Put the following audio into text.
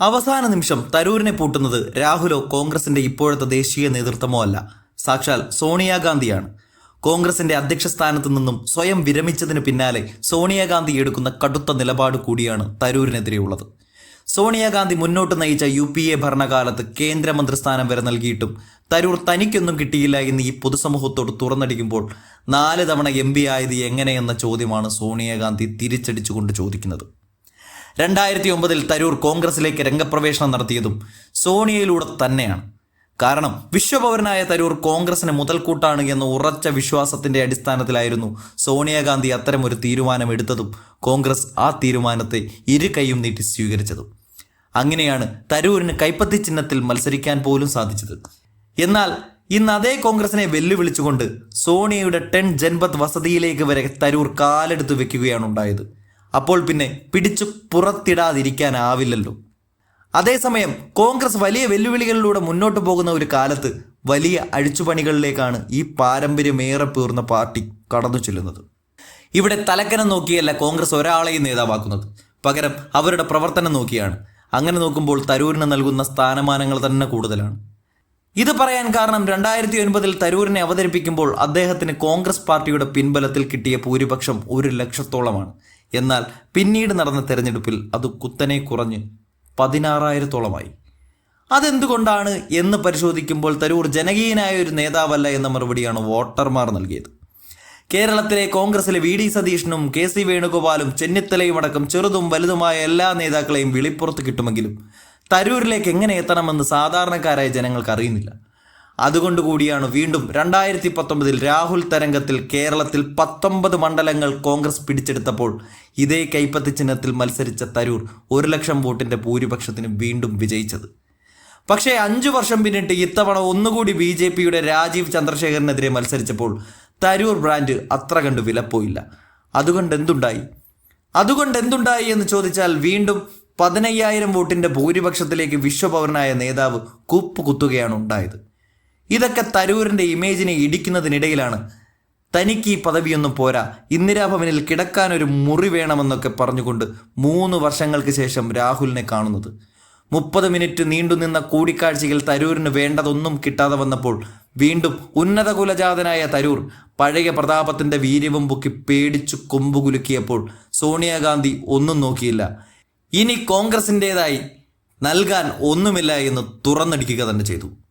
അവസാന നിമിഷം തരൂരിനെ പൂട്ടുന്നത് രാഹുലോ കോൺഗ്രസിന്റെ ഇപ്പോഴത്തെ ദേശീയ നേതൃത്വമോ അല്ല. സാക്ഷാൽ സോണിയാഗാന്ധിയാണ്. കോൺഗ്രസിന്റെ അധ്യക്ഷ സ്ഥാനത്ത് നിന്നും സ്വയം വിരമിച്ചതിന് പിന്നാലെ സോണിയാഗാന്ധി എടുക്കുന്ന കടുത്ത നിലപാട് കൂടിയാണ് തരൂരിനെതിരെയുള്ളത്. സോണിയാഗാന്ധി മുന്നോട്ട് നയിച്ച യു പി എ ഭരണകാലത്ത് കേന്ദ്രമന്ത്രിസ്ഥാനം വരെ നൽകിയിട്ടും തരൂർ തനിക്കൊന്നും കിട്ടിയില്ല എന്ന് ഈ പൊതുസമൂഹത്തോട് തുറന്നടിക്കുമ്പോൾ നാല് തവണ എം പി ആയത് എങ്ങനെയെന്ന ചോദ്യമാണ് സോണിയാഗാന്ധി തിരിച്ചടിച്ചുകൊണ്ട് ചോദിക്കുന്നത്. രണ്ടായിരത്തി ഒമ്പതിൽ തരൂർ കോൺഗ്രസിലേക്ക് രംഗപ്രവേശനം നടത്തിയതും സോണിയയിലൂടെ തന്നെയാണ്. കാരണം വിശ്വപൗരനായ തരൂർ കോൺഗ്രസിന് മുതൽക്കൂട്ടാണ് എന്ന ഉറച്ച വിശ്വാസത്തിന്റെ അടിസ്ഥാനത്തിലായിരുന്നു സോണിയാഗാന്ധി അത്തരമൊരു തീരുമാനമെടുത്തതും കോൺഗ്രസ് ആ തീരുമാനത്തെ ഇരു കൈയും നീട്ടി സ്വീകരിച്ചതും. അങ്ങനെയാണ് തരൂരിന് കൈപ്പത്തി ചിഹ്നത്തിൽ മത്സരിക്കാൻ പോലും സാധിച്ചത്. എന്നാൽ ഇന്ന് അതേ കോൺഗ്രസിനെ വെല്ലുവിളിച്ചുകൊണ്ട് സോണിയയുടെ ടെൻ ജൻപത് വസതിയിലേക്ക് വരെ തരൂർ കാലെടുത്ത് വെക്കുകയാണ് ഉണ്ടായത്. അപ്പോൾ പിന്നെ പിടിച്ചു പുറത്തിടാതിരിക്കാനാവില്ലല്ലോ. അതേസമയം കോൺഗ്രസ് വലിയ വെല്ലുവിളികളിലൂടെ മുന്നോട്ട് പോകുന്ന ഒരു കാലത്ത് വലിയ അഴിച്ചുപണികളിലേക്കാണ് ഈ പാരമ്പര്യമേറെ പേർന്ന പാർട്ടി കടന്നു ചെല്ലുന്നത്. ഇവിടെ തലക്കനം നോക്കിയല്ല കോൺഗ്രസ് ഒരാളെയും നേതാവാക്കുന്നത്. പകരം അവരുടെ പ്രവർത്തനം നോക്കിയാണ്. അങ്ങനെ നോക്കുമ്പോൾ തരൂരിന് നൽകുന്ന സ്ഥാനമാനങ്ങൾ തന്നെ കൂടുതലാണ്. ഇത് പറയാൻ കാരണം രണ്ടായിരത്തി ഒൻപതിൽ തരൂരിനെ അവതരിപ്പിക്കുമ്പോൾ അദ്ദേഹത്തിന് കോൺഗ്രസ് പാർട്ടിയുടെ പിൻബലത്തിൽ കിട്ടിയ ഭൂരിപക്ഷം ഒരു ലക്ഷത്തോളമാണ്. എന്നാൽ പിന്നീട് നടന്ന തെരഞ്ഞെടുപ്പിൽ അത് കുത്തനെ കുറഞ്ഞ് പതിനാറായിരത്തോളമായി. അതെന്തുകൊണ്ടാണ് എന്ന് പരിശോധിക്കുമ്പോൾ തരൂർ ജനകീയനായ ഒരു നേതാവല്ല എന്ന മറുപടിയാണ് വോട്ടർമാർ നൽകിയത്. കേരളത്തിലെ കോൺഗ്രസിലെ വി ഡി സതീഷിനും കെ സി വേണുഗോപാലും ചെന്നിത്തലയും അടക്കം ചെറുതും വലുതുമായ എല്ലാ നേതാക്കളെയും വിളിപ്പുറത്ത് കിട്ടുമെങ്കിലും തരൂരിലേക്ക് എങ്ങനെ എത്തണമെന്ന് സാധാരണക്കാരായ ജനങ്ങൾക്ക് അറിയുന്നില്ല. അതുകൊണ്ട് കൂടിയാണ് വീണ്ടും രണ്ടായിരത്തി പത്തൊമ്പതിൽ രാഹുൽ തരംഗത്തിൽ കേരളത്തിൽ പത്തൊമ്പത് മണ്ഡലങ്ങൾ കോൺഗ്രസ് പിടിച്ചെടുത്തപ്പോൾ ഇതേ കൈപ്പത്തി ചിഹ്നത്തിൽ മത്സരിച്ച തരൂർ ഒരു ലക്ഷം വോട്ടിന്റെ ഭൂരിപക്ഷത്തിന് വീണ്ടും വിജയിച്ചത്. പക്ഷേ അഞ്ചു വർഷം പിന്നിട്ട് ഇത്തവണ ഒന്നുകൂടി ബി ജെ പിയുടെ രാജീവ് ചന്ദ്രശേഖരനെതിരെ മത്സരിച്ചപ്പോൾ തരൂർ ബ്രാൻഡ് അത്ര കണ്ട് വിലപ്പോയില്ല. അതുകൊണ്ട് എന്തുണ്ടായി അതുകൊണ്ട് എന്തുണ്ടായി എന്ന് ചോദിച്ചാൽ വീണ്ടും പതിനയ്യായിരം വോട്ടിന്റെ ഭൂരിപക്ഷത്തിലേക്ക് വിശ്വപൗരനായ നേതാവ് കൂപ്പ് കുത്തുകയാണ് ഉണ്ടായത്. ഇതൊക്കെ തരൂരിന്റെ ഇമേജിനെ ഇടിക്കുന്നതിനിടയിലാണ്. തനിക്ക് ഈ പദവിയൊന്നും പോരാ. ഇന്ദിരാഭവനിൽ കിടക്കാൻ ഒരു മുറി വേണമെന്നൊക്കെ പറഞ്ഞുകൊണ്ട് മൂന്ന് വർഷങ്ങൾക്ക് ശേഷം രാഹുലിനെ കാണുന്നത്. മുപ്പത് മിനിറ്റ് നീണ്ടുനിന്ന കൂടിക്കാഴ്ചയിൽ തരൂരിന് വേണ്ടതൊന്നും കിട്ടാതെ വന്നപ്പോൾ വീണ്ടും ഉന്നത കുലജാതനായ തരൂർ പഴയ പ്രതാപത്തിന്റെ വീര്യവും പൊക്കി പേടിച്ചു കൊമ്പുകുലുക്കിയപ്പോൾ സോണിയാഗാന്ധി ഒന്നും നോക്കിയില്ല. ഇനി കോൺഗ്രസിന്റെതായി നൽകാൻ ഒന്നുമില്ല എന്ന് തുറന്നടിക്കുക തന്നെ ചെയ്തു.